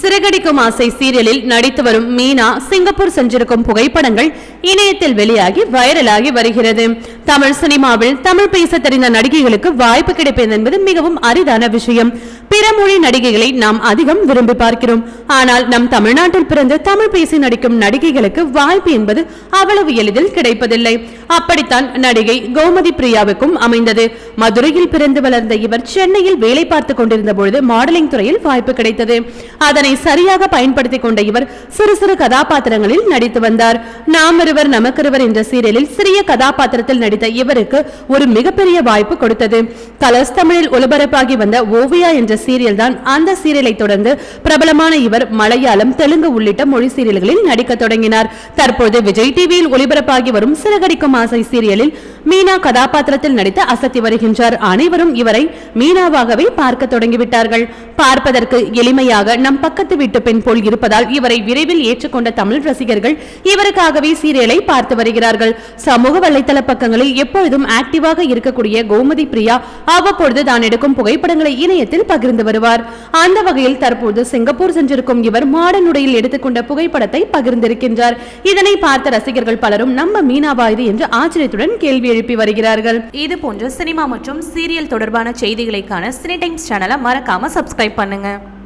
சிறகடிக்கும் ஆசை சீரியலில் நடித்து வரும் மீனா சிங்கப்பூர் சென்றிருக்கும் புகைப்படங்கள் இணையத்தில் வெளியாகி வைரலாகி வருகிறது. தமிழ் சினிமாவில் தமிழ் பேச தெரிந்த நடிகைகளுக்கு வாய்ப்பு கிடைப்பது என்பது மிகவும் அரிதான விஷயம். பிற மொழி நடிகைகளை நாம் அதிகம் விரும்பி பார்க்கிறோம். ஆனால் நம் தமிழ்நாட்டில் பிறந்து தமிழ் பேசி நடிக்கும் நடிகைகளுக்கு வாய்ப்பு என்பது அவ்வளவு எளிதில் கிடைப்பதில்லை. அப்படித்தான் நடிகை கோமதி பிரியாவுக்கும் அமைந்தது. மதுரையில் பிறந்து வளர்ந்த இவர் சென்னையில் வேலை பார்த்துக் கொண்டிருந்த பொழுது மாடலிங் துறையில் வாய்ப்பு கிடைத்தது. அதனை அதனை சரியாக பயன்படுத்திக் கொண்ட இவர் சிறு சிறு கதாபாத்திரங்களில் நடித்து வந்தார். நாம் இருவர் நமக்கிருவர் என்ற சீரியலில் சிறிய கதாபாத்திரத்தில் நடித்த இவருக்கு ஒரு மிகப்பெரிய வாய்ப்பு கொடுத்தது. கலர்ஸ் தமிழில் ஒலிபரப்பாகி வந்த ஓவியா என்ற சீரியல் தான் அந்த சீரியலை தொடர்ந்து பிரபலமான இவர் மலையாளம் தெலுங்கு உள்ளிட்ட மொழி சீரியல்களில் நடிக்க தொடங்கினார். தற்போது விஜய் டிவியில் ஒலிபரப்பாகி வரும் சிறகடிக்கும் ஆசை சீரியலில் மீனா கதாபாத்திரத்தில் நடித்து அசத்தி வருகின்றார். அனைவரும் இவரை மீனாவாகவே பார்க்க தொடங்கிவிட்டார்கள். பார்ப்பதற்கு எளிமையாக நம் பக்கத்து வீட்டு பெண் போல் இருப்பதால் இவரை விரைவில் ஏற்றுக்கொண்ட தமிழ் ரசிகர்கள் இவருக்காகவே சீரியலை பார்த்து வருகிறார்கள். சமூக வலைதள பக்கங்களில் எப்பொழுதும் ஆக்டிவாக இருக்கக்கூடிய கோமதி பிரியா அவ்வப்பொழுது தான் எடுக்கும் புகைப்படங்களை இணையத்தில் பகிர்ந்து வருவார். அந்த வகையில் தற்போது சிங்கப்பூர் சென்றிருக்கும் இவர் மாடர்ன் உடையில் எடுத்துக்கொண்ட புகைப்படத்தை பகிர்ந்திருக்கின்றார். இதனை பார்த்த ரசிகர்கள் பலரும் நம்ம மீனாவா இது என்று ஆச்சரியத்துடன் கேள்வி எழுப்பி வருகிறார்கள். இது போன்ற சினிமா மற்றும் சீரியல் தொடர்பான செய்திகளைக்கான சினி டைம்ஸ் சேனலை மறக்காம சப்ஸ்கிரைப் பண்ணுங்க.